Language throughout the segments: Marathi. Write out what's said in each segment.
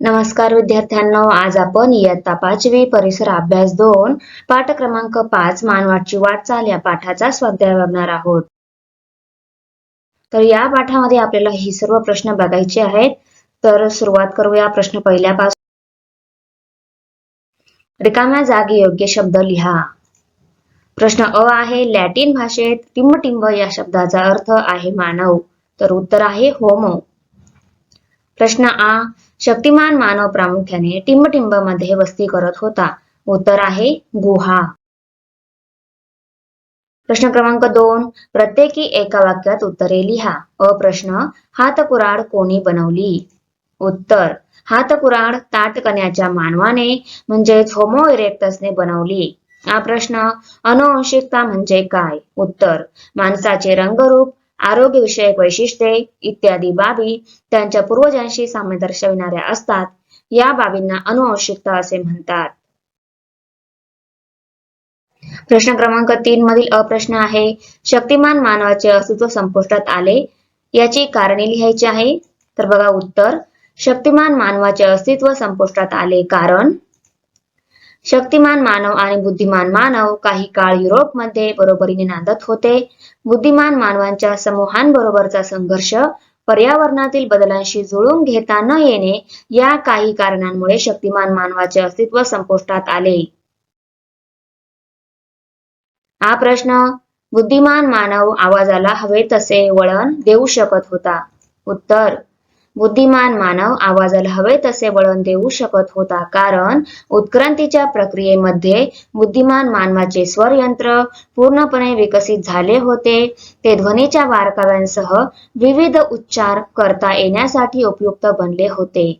नमस्कार विद्यार्थ्यांनो आज आपण इयत्ता पाचवी परिसर अभ्यास दोन पाठ क्रमांक पाच मानवाची वाटचाल या पाठाचा स्वाध्याय बघणार आहोत. तर या पाठामध्ये आपल्याला ही सर्व प्रश्न बघायचे आहेत. तर सुरुवात करूया प्रश्न पहिल्यापासून. रिकाम्या जागी योग्य शब्द लिहा. प्रश्न अ आहे लॅटिन भाषेत टिंबटिंब या शब्दाचा अर्थ आहे मानव. तर उत्तर आहे होमो. प्रश्न आ शक्तिमान मानव प्रामुख्याने टिंबटिंबमध्ये वस्ती करत होता. उत्तर आहे गुहा. प्रश्न क्रमांक दोन प्रत्येकी एका वाक्यात उत्तरे लिहा. अ प्रश्न हातकुराड कोणी बनवली? उत्तर हातकुराड ताटकण्याच्या मानवाने म्हणजेच होमो इरेक्टसने बनवली. हा प्रश्न अनुवंशिकता म्हणजे काय? उत्तर माणसाचे रंगरूप आरोग्यविषयक वैशिष्ट्ये इत्यादी बाबी त्यांच्या पूर्वजांशी साम्य दर्शविणाऱ्या असतात. या बाबींना अनुवंशिकता असे म्हणतात. प्रश्न क्रमांक तीन मधील अप्रश्न आहे शक्तिमान मानवाचे अस्तित्व संपुष्टात आले याची कारणे लिहायची आहे. तर बघा उत्तर शक्तिमान मानवाचे अस्तित्व संपुष्टात आले कारण शक्तिमान मानव आणि बुद्धिमान मानव काही काळ युरोपमध्ये बरोबरीने नांदत होते. बुद्धिमान मानवांच्या समूहांबरोबरचा संघर्ष पर्यावरणातील बदलांशी जुळून घेता न येणे या काही कारणांमुळे शक्तिमान मानवाचे अस्तित्व संपुष्टात आले. हा प्रश्न बुद्धिमान मानव आवाजाला हवे तसे वळण देऊ शकत होता. उत्तर बुद्धिमान मानव आवाजाला हवे तसे वळण देऊ शकत होता. कारण उत्क्रांतीच्या प्रक्रियेमध्ये बुद्धिमान मानवाचे स्वरयंत्र पूर्णपणे विकसित झाले होते. ते ध्वनीच्या वारकाव्यांसह विविध उच्चार करता येण्यासाठी उपयुक्त बनले होते.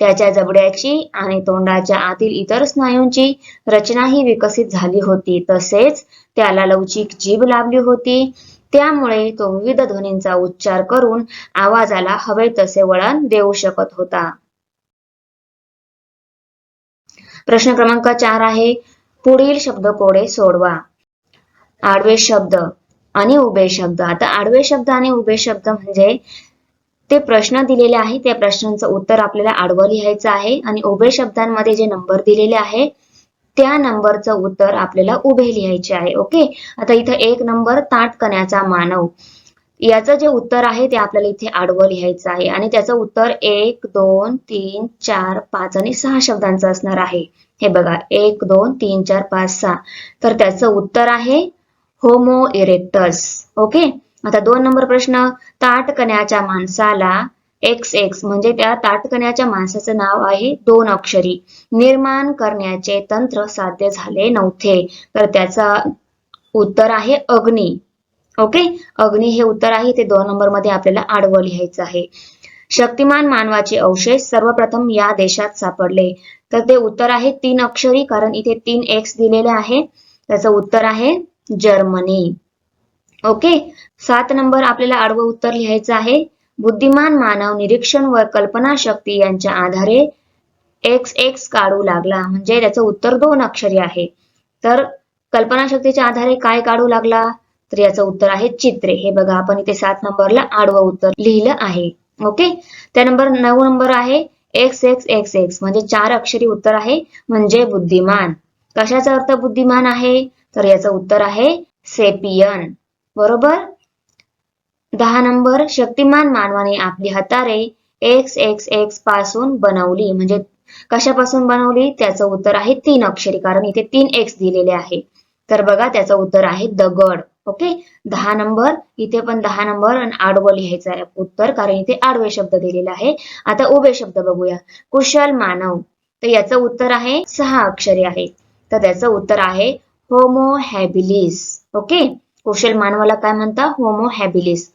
त्याच्या जबड्याची आणि तोंडाच्या आतील इतर स्नायूंची रचनाही विकसित झाली होती. तसेच त्याला लवचिक जीभ लाभली होती. त्यामुळे तो विविध ध्वनींचा उच्चार करून आवाजाला हवे तसे वळण देऊ शकत होता. प्रश्न क्रमांक चार आहे पुढील शब्द कोडे सोडवा. आडवे शब्द आणि उभे शब्द. आता आडवे शब्द आणि उभे शब्द म्हणजे ते प्रश्न दिलेले आहे त्या प्रश्नांचं उत्तर आपल्याला आडवं लिहायचं आहे आणि उभे शब्दांमध्ये जे नंबर दिलेले आहे त्या नंबरचं उत्तर आपल्याला उभे लिहायचे आहे ओके? आता इथं एक नंबर ताटकण्याचा मानव. याचं जे उत्तर आहे ते आपल्याला इथे आडवं लिहायचं आहे आणि त्याचं उत्तर एक दोन तीन चार पाच आणि सहा शब्दांचं असणार आहे. हे बघा एक दोन तीन चार पाच सहा. तर त्याचं उत्तर आहे होमो इरेक्टस ओके? आता दोन नंबर प्रश्न ताटकण्याच्या माणसाला एक्स एक्स म्हणजे त्या ताटकण्याच्या माणसाचं नाव आहे दोन अक्षरी. निर्माण करण्याचे तंत्र साध्य झाले नव्हते. तर त्याचा उत्तर आहे अग्नी. ओके? अग्नी हे उत्तर आहे. ते दोन नंबरमध्ये आपल्याला आडवं लिहायचं आहे. शक्तिमान मानवाचे अवशेष सर्वप्रथम या देशात सापडले. तर ते उत्तर आहे तीन अक्षरी कारण इथे तीन एक्स दिलेले आहे. त्याचं उत्तर आहे जर्मनी. ओके? सात नंबर आपल्याला आडवं उत्तर लिहायचं आहे. बुद्धिमान मानव निरीक्षण व कल्पनाशक्ती यांच्या आधारे एक्स एक्स काढू लागला. म्हणजे त्याचं उत्तर दोन अक्षरी आहे. तर कल्पनाशक्तीच्या आधारे काय काढू लागला? तर याचं उत्तर आहे चित्रे. हे बघा आपण इथे सात नंबरला आडवं उत्तर लिहिलं आहे. ओके? त्यानंतर नऊ नंबर आहे एक्स एक्स एक्स एक्स म्हणजे चार अक्षरी उत्तर आहे म्हणजे बुद्धिमान. कशाचा अर्थ बुद्धिमान आहे? तर याचं उत्तर आहे सेपियन. बरोबर? दहा नंबर शक्तिमान मानवाने आपली हातारे एक्स एक्स एक्सपासून बनवली. म्हणजे कशापासून बनवली? त्याचं उत्तर आहे तीन अक्षरी. कारण इथे तीन एक्स दिलेले आहे. तर बघा त्याचं उत्तर आहे दगड. ओके? दहा नंबर. इथे पण दहा नंबर आणि आडवं लिहायचं आहे उत्तर. कारण इथे आडवे शब्द दिलेला आहे. आता उभे शब्द बघूया. कुशल मानव. तर याचं उत्तर आहे सहा अक्षरी आहे. तर त्याचं उत्तर आहे होमो हॅबिलिस ओके? कुशल मानवाला काय म्हणता? होमो हॅबिलिस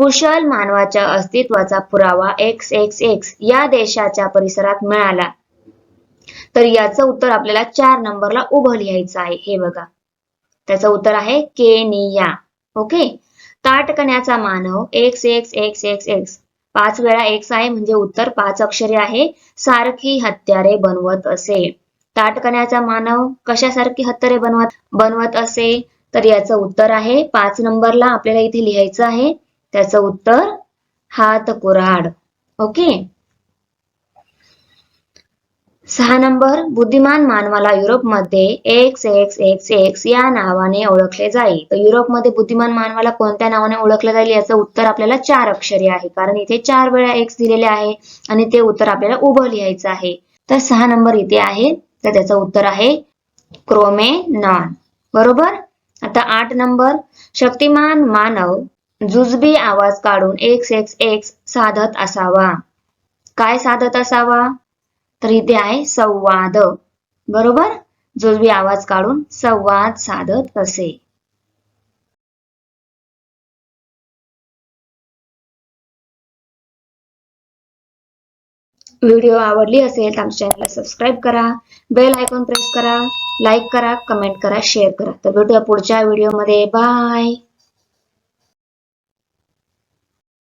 कुशल मानवाच्या अस्तित्वाचा पुरावा एक्स एक्स एक्स या देशाच्या परिसरात मिळाला. तर याचं उत्तर आपल्याला चार नंबरला उभं लिहायचं आहे. हे बघा. त्याचं उत्तर आहे केनिया. ओके? ताटकण्याचा मानव X X X X X पाच वेळा एक्स आहे म्हणजे उत्तर पाच अक्षरे आहे. सारखी हत्यारे बनवत असे. ताटकण्याचा मानव कशासारखी हत्यारे बनवत बनवत असे? तर याचं उत्तर आहे पाच नंबरला आपल्याला इथे लिहायचं आहे. त्याचं उत्तर हात कुराड ओके? सहा नंबर बुद्धिमान मानवाला युरोपमध्ये एक्स एक्स एक्स एक्स या नावाने ओळखले जाईल. तर युरोपमध्ये बुद्धिमान मानवाला कोणत्या नावाने ओळखले जाईल? याचं उत्तर आपल्याला चार अक्षरी आहे. कारण इथे चार वेळा एक्स दिलेले आहे आणि ते उत्तर आपल्याला उभं लिहायचं आहे. तर सहा नंबर इथे आहे. तर त्याचं उत्तर आहे क्रोमे नॉन बरोबर? आता आठ नंबर शक्तिमान मानव जुजबी आवाज काढून एक्स एक्स एक्स साधत असावा. काय साधत असावा? तर इथे आहे संवाद. बरोबर? जुजबी आवाज काढून संवाद साधत असे. व्हिडिओ आवडली असेल तर आमच्या चॅनलला सबस्क्राईब करा. बेल आयकॉन प्रेस करा. लाईक करा कमेंट करा शेअर करा. तर भेटूया पुढच्या व्हिडिओमध्ये. बाय